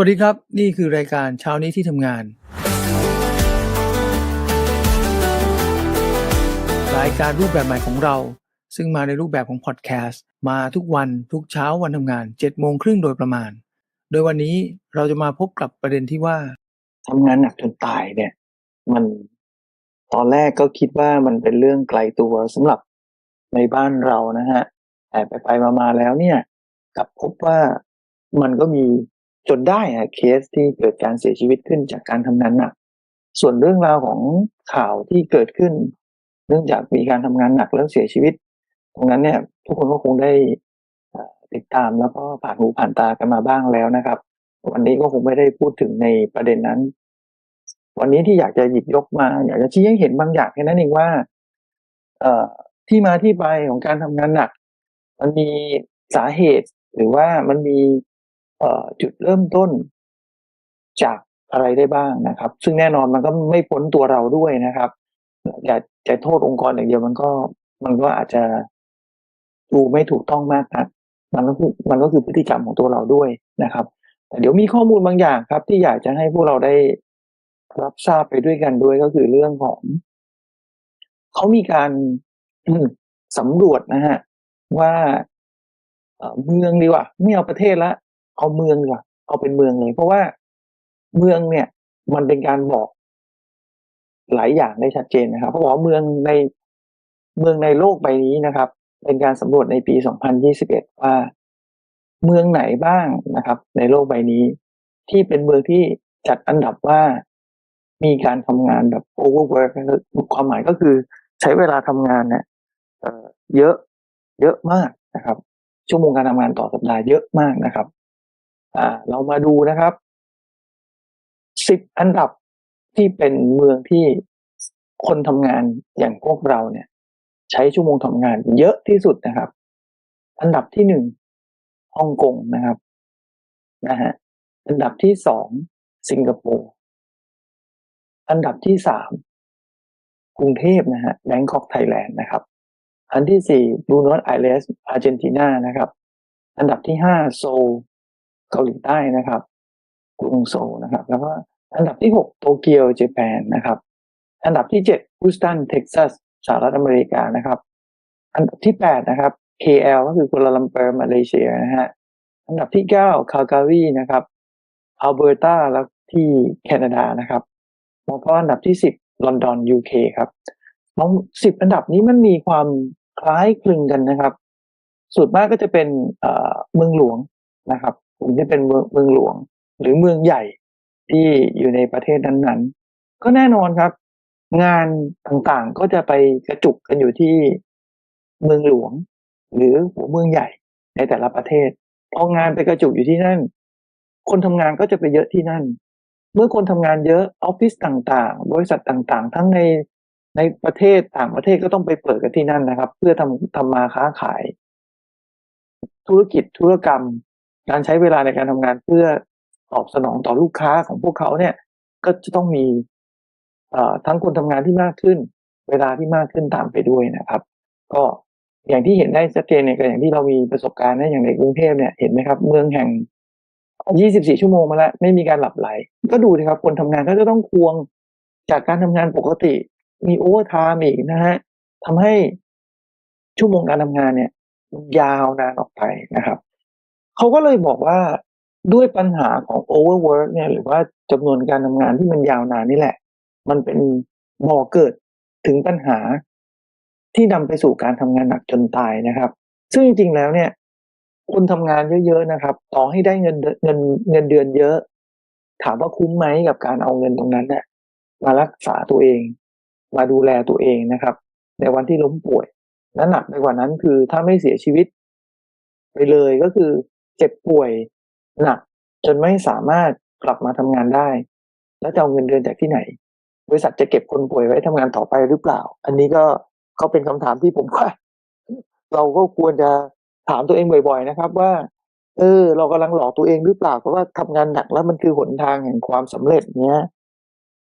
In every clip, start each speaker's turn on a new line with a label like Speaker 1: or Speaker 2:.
Speaker 1: วัสดีครับ นี่คือรายการเช้านี้ที่ทำงาน รายการรูปแบบใหม่ของเรา ซึ่งมาในรูปแบบของพอดแคสต์มาทุกวันทุกเช้าวันทำงาน7โมงครึ่งโดยประมาณ โดยวันนี้เราจะมาพบกับประเด็นที่ว่า
Speaker 2: ทำงานหนักจนตายเนี่ย มันตอนแรกก็คิดว่ามันเป็นเรื่องไกลตัวสำหรับในบ้านเรานะฮะแต่ไปไปมามาแล้วเนี่ยกลับพบว่ามันก็มี จนได้อะเคสที่เกิดการเสียชีวิตขึ้นจากการทำงานหนัก ส่วนเรื่องราวของข่าวที่เกิดขึ้น เนื่องจากมีการทำงานหนักแล้วเสียชีวิต ตรงนั้นเนี่ย ทุกคนก็คงได้ติดตามแล้วก็ผ่านหูผ่านตากันมาบ้างแล้วนะครับ วันนี้ก็คงไม่ได้พูดถึงในประเด็นนั้น วันนี้ที่อยากจะหยิบยกมา อยากจะชี้ให้เห็นบางอย่างแค่นั้นเองว่า เอ่อที่มาที่ไปของการทำงานหนัก มันมีสาเหตุหรือว่ามันมี จุดเริ่มต้นจากอะไรได้บ้างนะครับ ซึ่งแน่นอนมันก็ไม่พ้นตัวเราด้วยนะครับ อย่าจะโทษองค์กรอย่างเดียวมันก็มันก็อาจจะดูไม่ถูกต้องมากนักมันก็คือมันก็คือพฤติกรรมของตัวเราด้วยนะครับแต่เดี๋ยวมีข้อมูลบางอย่างครับ ที่อยากจะให้พวกเราได้รับทราบไปด้วยกันด้วยก็คือเรื่องของเขามีการสำรวจนะฮะว่าเอ่อเมืองดีกว่า ไม่เอาประเทศละ เอาเมืองดีกว่าเอาเป็นเมืองเลย เพราะว่าเมืองเนี่ย มันเป็นการบอกหลายอย่างได้ชัดเจนนะครับ เพราะว่าเมืองในเมืองในโลกใบนี้นะครับ เป็นการสำรวจในปี 2021 ว่าเมืองไหนบ้างนะครับ ในโลกใบนี้ ที่เป็นเมืองที่จัดอันดับว่ามีการทำงานแบบ overwork ครับความหมายก็คือใช้เวลาทำงานเนี่ยเยอะเยอะมากนะครับ ชั่วโมงการทำงานต่อสัปดาห์เยอะมากนะครับ อ่าเรามาดูนะครับสิบอันดับที่เป็นเมืองที่คนทำงานอย่างพวกเราเนี่ย ใช้ชั่วโมงทำงานเยอะที่สุดนะครับ อันดับที่หนึ่งฮ่องกงนะครับนะฮะอันดับที่สองสิงคโปร์อันดับที่สามกรุงเทพนะฮะแบงกอกไทยแลนด์นะครับ อันที่สี่บรูโนสไอเรสอาร์เจนตินานะครับ อันดับที่ห้าโซล เกาหลีใต้นะครับกรุงโซลนะครับ แล้วก็อันดับที่หกโตเกียวญี่ปุ่นนะครับ อันดับที่เจ็ดฮูสตันเท็กซัสสหรัฐอเมริกานะครับ อันดับที่แปดนะครับ KL ก็คือกัวลาลัมเปอร์มาเลเซียนะฮะอันดับที่เก้าคาลการีนะครับอัลเบอร์ตาแล้วที่แคนาดานะครับแล้วก็อันดับที่สิบลอนดอนยูเคครับน้องสิบอันดับนี้มันมีความคล้ายคลึงกันนะครับส่วนมากก็จะเป็นเมืองหลวงนะครับ กลุ่มที่เป็นเมืองเมืองหลวง หรือเมืองใหญ่ที่อยู่ในประเทศนั้นๆ ก็แน่นอนครับ งานต่างๆก็จะไปกระจุกกันอยู่ที่เมืองหลวง หรือหัวเมืองใหญ่ในแต่ละประเทศพองานไปกระจุกอยู่ที่นั่น คนทำงานก็จะไปเยอะที่นั่น เมื่อคนทำงานเยอะออฟฟิศต่างๆ บริษัทต่างๆ ทั้งในในประเทศต่างประเทศก็ต้องไปเปิดกันที่นั่นนะครับ เพื่อทำทำมาค้าขาย ธุรกิจธุรกรรม การใช้เวลาในการทำงานเพื่อตอบสนองต่อลูกค้าของพวกเขาเนี่ย ก็จะต้องมีทั้งคนทำงานที่มากขึ้น เวลาที่มากขึ้นตามไปด้วยนะครับ ก็อย่างที่เห็นได้ชัดเจนเนี่ยก็อย่างที่เรามีประสบการณ์นะอย่างในกรุงเทพเนี่ยเห็นไหมครับ เมืองแห่ง 24 ชั่วโมงมาแล้ว ไม่มีการหลับไหล ก็ดูสิครับ คนทำงานก็จะต้องควงจากการทำงานปกติ มีโอเวอร์ไทม์อีกนะฮะทำให้ชั่วโมงการทำงานเนี่ย ยาวนานออกไปนะครับ เขาก็เลยบอกว่าด้วยปัญหาของ overwork เนี่ย หรือว่าจำนวนการทำงานที่มันยาวนานนี่แหละ มันเป็นบ่อเกิดถึงปัญหาที่นำไปสู่การทำงานหนักจนตายนะครับ ซึ่งจริงๆแล้วเนี่ยคนทำงานเยอะๆนะครับ ต่อให้ได้เงินเดือนเงินเงินเดือนเยอะ ถามว่าคุ้มไหมกับการเอาเงินตรงนั้นเนี่ยมารักษาตัวเอง มาดูแลตัวเองนะครับ ในวันที่ล้มป่วยและหนักไปกว่านั้นคือถ้าไม่เสียชีวิต ไปเลยก็คือ เจ็บป่วยหนักจนไม่สามารถกลับมาทำงานได้ แล้วจะเอาเงินเดือนจากที่ไหน บริษัทจะเก็บคนป่วยไว้ทำงานต่อไปหรือเปล่า อันนี้ก็ก็เป็นคำถามที่ผมว่า เราก็ควรจะถามตัวเองบ่อย ๆ นะครับ ว่า เออ เรากำลังหลอกตัวเองหรือเปล่าเพราะว่าทำงานหนักแล้วมันคือหนทางแห่งความสำเร็จเนี้ย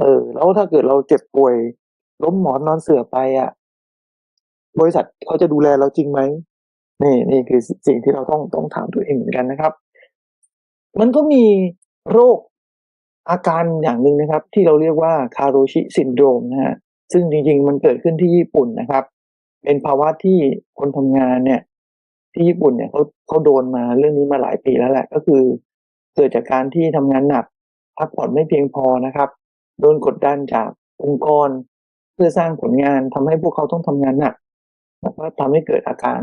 Speaker 2: เออ แล้วถ้าเกิดเราเจ็บป่วย ล้มหมอนนอนเสือไปอะ บริษัทเขาจะดูแลเราจริงไหม นี่นี่คือสิ่งที่เราต้องต้องถามตัวเองเหมือนกันนะครับ มันก็มีโรคอาการอย่างหนึ่งนะครับ ที่เราเรียกว่าคาโรชิซินโดรมนะฮะซึ่งจริงๆ มันเกิดขึ้นที่ญี่ปุ่นนะครับ เป็นภาวะที่คนทำงานเนี่ย ที่ญี่ปุ่นเนี่ยเขาเขาโดนมาเรื่องนี้มาหลายปีแล้วแหละ ก็คือ เกิดจากการที่ทำงานหนัก พักผ่อนไม่เพียงพอนะครับ โดนกดดันจากองค์กร เพื่อสร้างผลงานทำให้พวกเขาต้องทำงานหนักแล้วก็ทำให้เกิดอาการ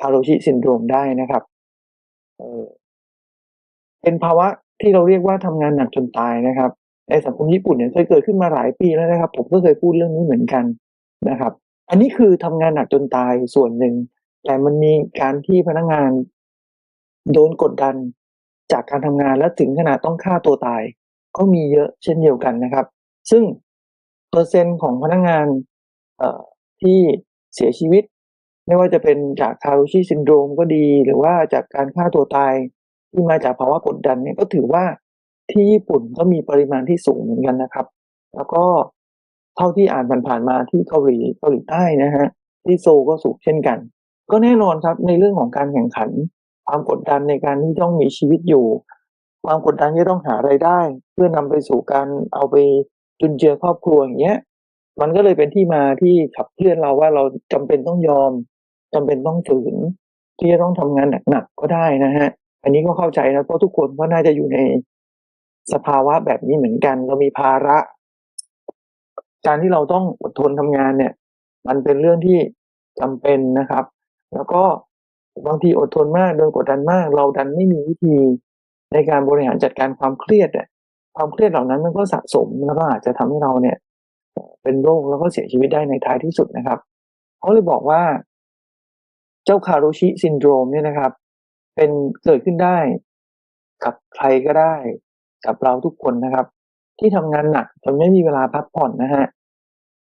Speaker 2: คาโรชิซินโดรมได้นะครับเออเป็นภาวะที่เราเรียกว่าทำงานหนักจนตายนะครับ ในสังคมญี่ปุ่นเนี่ยเคยเกิดขึ้นมาหลายปีแล้วนะครับ ผมก็เคยพูดเรื่องนี้เหมือนกันนะครับ อันนี้คือทำงานหนักจนตายส่วนหนึ่ง แต่มันมีการที่พนักงานโดนกดดันจากการทำงานและถึงขนาดต้องฆ่าตัวตาย ก็มีเยอะเช่นเดียวกันนะครับ ซึ่งเปอร์เซ็นต์ของพนักงานเอ่อที่เสียชีวิต ไม่ว่าจะเป็นจากคารุชิซินโดรมก็ดี หรือว่าจากการฆ่าตัวตายที่มาจากภาวะกดดันเนี่ยก็ถือว่าที่ญี่ปุ่นก็มีปริมาณที่สูงเหมือนกันนะครับ แล้วก็เท่าที่อ่านผ่านๆมาที่เกาหลีเกาหลีใต้นะฮะที่โซก็สูงเช่นกัน ก็แน่นอนครับในเรื่องของการแข่งขัน ความกดดันในการที่ต้องมีชีวิตอยู่ ความกดดันที่ต้องหาไรายได้ เพื่อนำไปสู่การเอาไปจุนเจือครอบครัวอย่างเงี้ยมันก็เลยเป็นที่มาที่ขับเคลื่อนเราว่าเราจำเป็นต้องยอม จำเป็นต้องฝืนที่จะต้องทำงานหนักๆก็ได้นะฮะ อันนี้ก็เข้าใจนะเพราะทุกคนก็น่าจะอยู่ในสภาวะแบบนี้เหมือนกัน เรามีภาระ การที่เราต้องอดทนทำงานเนี่ย มันเป็นเรื่องที่จำเป็นนะครับ แล้วก็บางทีอดทนมากโดนกดดันมาก เราดันไม่มีวิธีในการบริหารจัดการความเครียดเนี่ยความเครียดเหล่านั้นมันก็สะสมแล้วก็อาจจะทำให้เราเนี่ย เป็นโรคแล้วก็เสียชีวิตได้ในท้ายที่สุดนะครับเขาเลยบอกว่า เจ้าคารุชิซินโดรมเนี่ยนะครับ เป็นเกิดขึ้นได้ กับใครก็ได้ กับเราทุกคนนะครับ ที่ทำงานหนักจนไม่มีเวลาพักผ่อนนะฮะ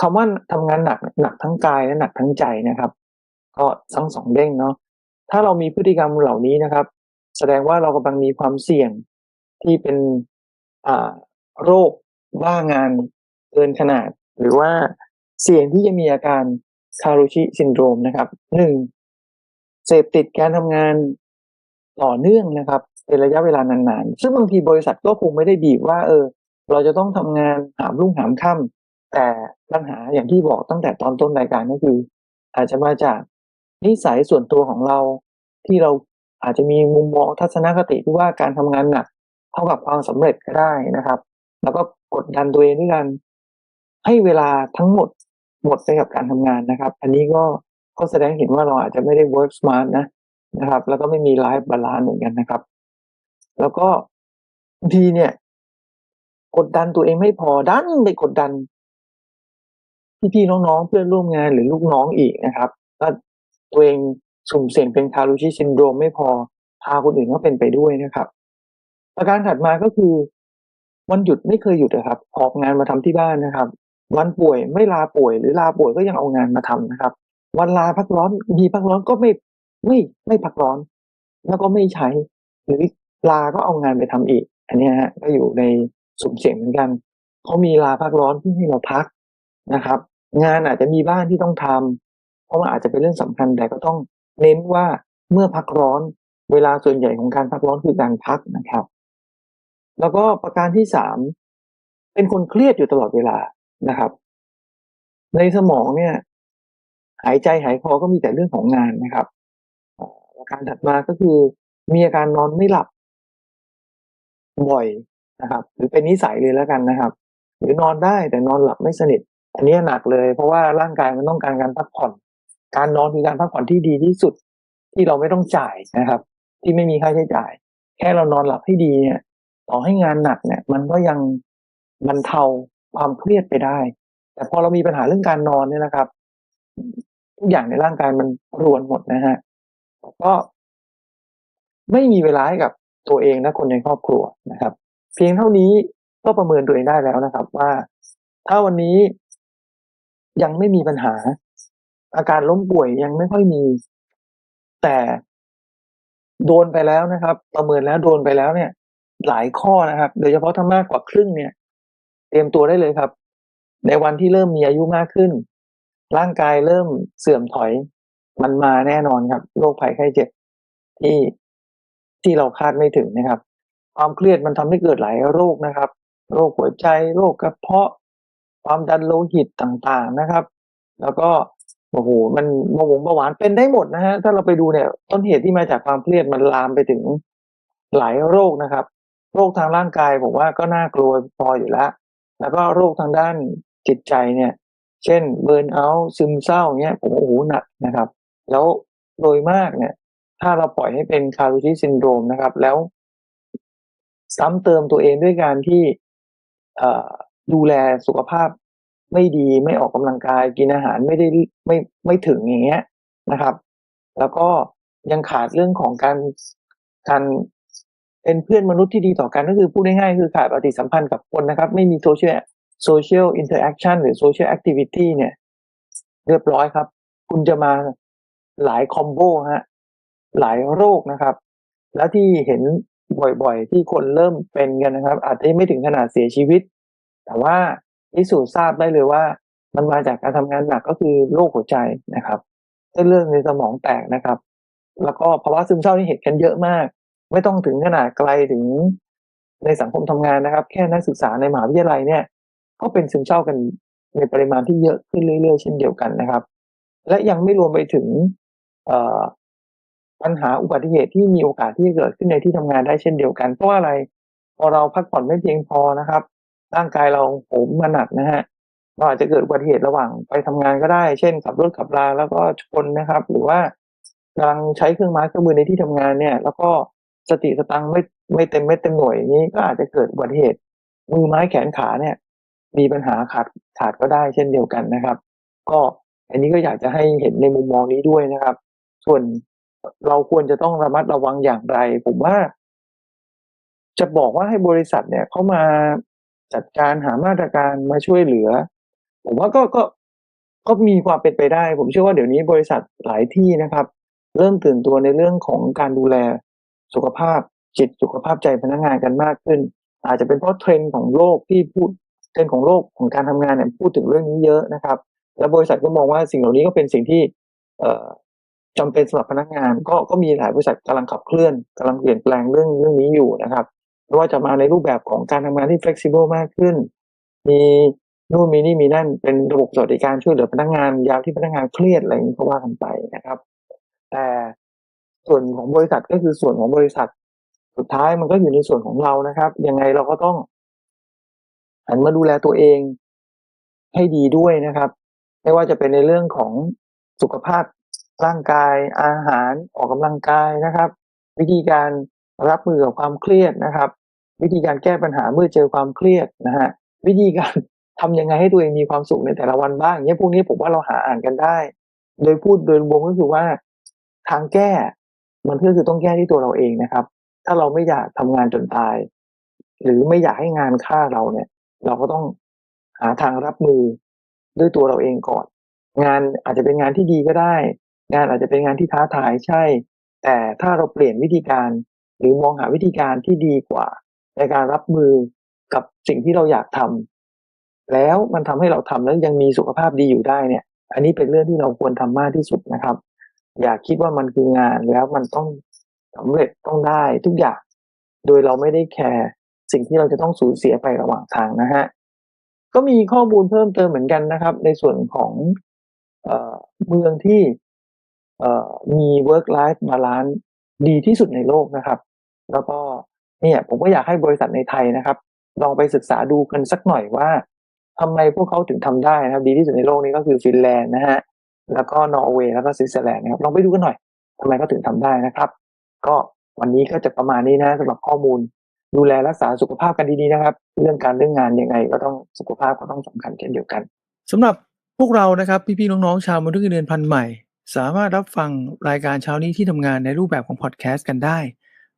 Speaker 2: คำว่าทำงานหนักหนักทั้งกายและหนักทั้งใจนะครับ ก็ทั้งสองเด้งเนาะถ้าเรามีพฤติกรรมเหล่านี้นะครับ แสดงว่าเรากำลังมีความเสี่ยงที่เป็นอ่าโรคบ้างานเกินขนาด หรือว่าเสี่ยงที่จะมีอาการคารุชิซินโดรมนะครับหนึ่ง เสพติดการทำงานต่อเนื่องนะครับเป็นระยะเวลานานๆ ซึ่งบางทีบริษัทก็คงไม่ได้บีบว่า เออ เราจะต้องทำงานหามรุ่งหามค่ำแต่ปัญหาอย่างที่บอกตั้งแต่ตอนต้นรายการก็คือ อาจจะมาจากนิสัยส่วนตัวของเราที่เราอาจจะมีมุมมองทัศนคติที่ว่าการทำงานหนักเท่ากับความสำเร็จก็ได้นะครับ แล้วก็กดดันตัวเองด้วยกันให้เวลาทั้งหมดหมดไปกับการทำงานนะครับ อันนี้ก็ ก็แสดงเห็นว่าเราอาจจะไม่ได้ work smart นะนะครับ แล้วก็ไม่มี life balance เหมือนกันนะครับ แล้วก็บางทีเนี่ย กดดันตัวเองไม่พอดันไปกดดันพี่ๆน้องๆเพื่อนร่วมงานหรือลูกน้องอีกนะครับก็ตัวเองสุ่มเสี่ยงเป็นคารูชิซินโดรมไม่พอพาคนอื่นก็เป็นไปด้วยนะครับอาการถัดมาก็คือวันหยุดไม่เคยหยุดนะครับ ออกงานมาทำที่บ้านนะครับ วันป่วยไม่ลาป่วยหรือลาป่วยก็ยังเอางานมาทำนะครับ วันลาพักร้อนมีพักร้อนก็ไม่ไม่ไม่พักร้อน แล้วก็ไม่ใช้ หรือลาก็เอางานไปทำอีก อันนี้ฮะก็อยู่ในสุ่มเสี่ยงเหมือนกันเขามีลาพักร้อนเพื่อให้เราพักนะครับ งานอาจจะมีบ้านที่ต้องทำเพราะว่าอาจจะเป็นเรื่องสำคัญแต่ก็ต้องเน้นว่าเมื่อพักร้อนเวลาส่วนใหญ่ของการพักร้อนคือการพักนะครับ แล้วก็ประการที่สามเป็นคนเครียดอยู่ตลอดเวลานะครับ ในสมองเนี่ย หายใจหายคอก็มีแต่เรื่องของงานนะครับประการถัดมาก็คือ มีอาการนอนไม่หลับ บ่อยนะครับ หรือเป็นนิสัยเลยแล้วกันนะครับ หรือนอนได้แต่นอนหลับไม่สนิท อันนี้หนักเลย เพราะว่าร่างกายมันต้องการการพักผ่อน การนอนคือการพักผ่อนที่ดีที่สุดที่เราไม่ต้องจ่ายนะครับ ที่ไม่มีค่าใช้จ่าย แค่เรานอนหลับให้ดีเนี่ย ต่อให้งานหนักเนี่ย มันก็ยังบรรเทาความเครียดไปได้ แต่พอเรามีปัญหาเรื่องการนอนเนี่ยนะครับ ทุกอย่างในร่างกายมันรวนหมดนะฮะก็ไม่มีเวลาให้กับตัวเองและคนในครอบครัวนะครับ เพียงเท่านี้ก็ประเมินตัวเองได้แล้วนะครับ ว่า ถ้าวันนี้ยังไม่มีปัญหา อาการล้มป่วยยังไม่ค่อยมี แต่โดนไปแล้วนะครับ ประเมินแล้วโดนไปแล้วเนี่ย หลายข้อนะครับ โดยเฉพาะถ้ามากกว่าครึ่งเนี่ย เตรียมตัวได้เลยครับ ในวันที่เริ่มมีอายุมากขึ้น ร่างกายเริ่มเสื่อมถอยมันมาแน่นอนครับโรคภัยไข้เจ็บที่ที่เราคาดไม่ถึงนะครับ ความเครียดมันทำให้เกิดหลายโรคนะครับ โรคหัวใจโรคกระเพาะ ความดันโลหิตต่างๆนะครับ แล้วก็โอ้โหมันเบาหวงเบาหวานเป็นได้หมดนะฮะถ้าเราไปดูเนี่ย ต้นเหตุที่มาจากความเครียดมันลามไปถึงหลายโรคนะครับ โรคทางร่างกายผมว่าก็น่ากลัวพออยู่แล้ว แล้วก็โรคทางด้านจิตใจเนี่ย เช่นเบิร์นเอาท์ซึมเศร้าเงี้ยผมว่าโอ้โหหนักนะครับ แล้วโดยมากเนี่ย ถ้าเราปล่อยให้เป็นคาร์ i ซิซินโดรมนะครับ แล้ว ซ้ำเติมตัวเองด้วยการที่ดูแลสุขภาพไม่ดีไม่ออกกำลังกายกินอาหารไม่ได้ไม่ไม่ถึงอย่างเงี้ยนะครับ แล้วก็ยังขาดเรื่องของการการเป็นเพื่อนมนุษย์ที่ดีต่อกันก็คือพูดง่ายๆคือขาดปฏิสัมพันธ์กับคนนะครับ ไม่มีโซเชียล โซเชียลอินเตอร์แอคชั่นหรือโซเชียลแอคทิวิตี้เนี่ย เรียบร้อยครับ คุณจะมาหลายคอมโบฮะหลายโรคนะครับ แล้วที่เห็นบ่อยๆ ที่คนเริ่มเป็นกันนะครับ อาจจะไม่ถึงขนาดเสียชีวิต แต่ว่าพิสูจน์ทราบได้เลยว่า มันมาจากการทำงานหนักก็คือโรคหัวใจนะครับเส้นเลือดในสมองแตกนะครับ แล้วก็ภาวะซึมเศร้าที่เห็นกันเยอะมาก ไม่ต้องถึงขนาดไกลถึงในสังคมทำงานนะครับ แค่นักศึกษาในมหาวิทยาลัยเนี่ย ก็เป็นซึมเศร้ากันในปริมาณที่เยอะขึ้นเรื่อยๆ เช่นเดียวกันนะครับ และยังไม่รวมไปถึงปัญหาอุบัติเหตุที่มีโอกาสที่จะเกิดขึ้นในที่ทำงานได้เช่นเดียวกัน เพราะว่าอะไรพอเราพักผ่อนไม่เพียงพอนะครับ ร่างกายเราโหมมาหนักนะฮะก็อาจจะเกิดอุบัติเหตุระหว่างไปทำงานก็ได้ เช่นขับรถขับราแล้วก็ชนนะครับ หรือว่ากำลังใช้เครื่องไม้เครื่องมือในที่ทำงานเนี่ย แล้วก็สติสตังไม่ไม่เต็มเม็ดเต็มหน่วยนี้ก็อาจจะเกิดอุบัติเหตุมือไม้แขนขาเนี่ย มีปัญหาขาดขาดก็ได้เช่นเดียวกันนะครับ ก็อันนี้ก็อยากจะให้เห็นในมุมมองนี้ด้วยนะครับ ส่วนเราควรจะต้องระมัดระวังอย่างไร ผมว่า จะบอกว่าให้บริษัทเนี่ยเขามาจัดการหามาตรการมาช่วยเหลือ ผมว่าก็ก็ก็มีความเป็นไปได้ ผมเชื่อว่าเดี๋ยวนี้บริษัทหลายที่นะครับ เริ่มตื่นตัวในเรื่องของการดูแลสุขภาพจิตสุขภาพใจพนักงานกันมากขึ้น อาจจะเป็นเพราะเทรนด์ของโลกที่พูด เทรนด์ของโลกของการทำงานเนี่ยพูดถึงเรื่องนี้เยอะนะครับ แล้วบริษัทก็มองว่าสิ่งเหล่านี้ก็เป็นสิ่งที่เอ่อจำเป็นสำหรับพนักงาน ก็ก็มีหลายบริษัทกำลังขับเคลื่อนกำลังเปลี่ยนแปลงเรื่องเรื่องนี้อยู่นะครับไม่ว่าจะมาในรูปแบบของการทำงานที่ flexible มากขึ้น มีนู่นมีนี่มีนั่นเป็นระบบสวัสดิการช่วยเหลือพนักงานยามที่พนักงานเครียดอะไรอย่างนี้ก็ว่ากันไปนะครับ แต่ส่วนของบริษัทก็คือส่วนของบริษัท สุดท้ายมันก็อยู่ในส่วนของเรานะครับ ยังไงเราก็ต้อง หันมาดูแลตัวเองให้ดีด้วยนะครับ ไม่ว่าจะเป็นในเรื่องของสุขภาพร่างกายอาหารออกกำลังกายนะครับ วิธีการรับมือกับความเครียดนะครับ วิธีการแก้ปัญหาเมื่อเจอความเครียดนะฮะวิธีการทำยังไงให้ตัวเองมีความสุขในแต่ละวันบ้างเนี่ยพวกนี้ผมว่าเราหาอ่านกันได้ โดยพูดโดยรวมก็คือว่าทางแก้มันก็คือต้องแก้ที่ตัวเราเองนะครับ ถ้าเราไม่อยากทำงานจนตาย หรือไม่อยากให้งานฆ่าเราเนี่ย เราก็ต้องหาทางรับมือด้วยตัวเราเองก่อน งานอาจจะเป็นงานที่ดีก็ได้ งานอาจจะเป็นงานที่ท้าทายใช่ แต่ถ้าเราเปลี่ยนวิธีการ หรือมองหาวิธีการที่ดีกว่า ในการรับมือกับสิ่งที่เราอยากทำแล้วมันทำให้เราทำแล้วยังมีสุขภาพดีอยู่ได้เนี่ย อันนี้เป็นเรื่องที่เราควรทำมากที่สุดนะครับ อย่าคิดว่ามันคืองานแล้วมันต้องสำเร็จต้องได้ทุกอย่าง โดยเราไม่ได้แคร์ สิ่งที่เราจะต้องสูญเสียไประหว่างทางนะฮะก็มีข้อมูลเพิ่มเติมเหมือนกันนะครับ ในส่วนของเมืองที่มี work life balance ดีที่สุดในโลกนะครับ แล้วก็เนี่ยผมก็อยากให้บริษัทในไทยนะครับ ลองไปศึกษาดูกันสักหน่อยว่าทำไมพวกเขาถึงทำได้นะครับ ดีที่สุดในโลกนี้ก็คือฟินแลนด์นะฮะแล้วก็นอร์เวย์แล้วก็สวิตเซอร์แลนด์นะครับลองไปดูกันหน่อยทำไมเขาถึงทำได้นะครับ ก็วันนี้ก็จะประมาณนี้นะสำหรับข้อมูล ดูแลรักษาสุขภาพกันดีๆนะครับ เรื่องการเรื่องงานยังไงก็ต้องสุขภาพก็ต้องสำคัญเช่นเดียวกัน
Speaker 1: สำหรับพวกเรานะครับพี่ๆน้องๆชาวมนุษย์เงินเดือนพันใหม่ สามารถรับฟังรายการเช้านี้ที่ทำงานในรูปแบบของพอดแคสต์กันได้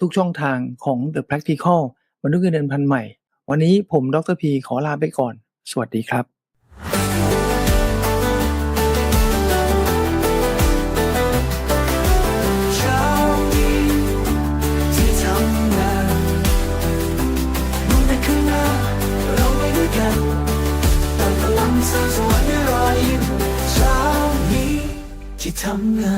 Speaker 1: ทุกช่องทางของ The Practical มนุษย์เงินเดือนพันใหม่ วันนี้ผมดรพีขอลาไปก่อน สวัสดีครับ ทำงาน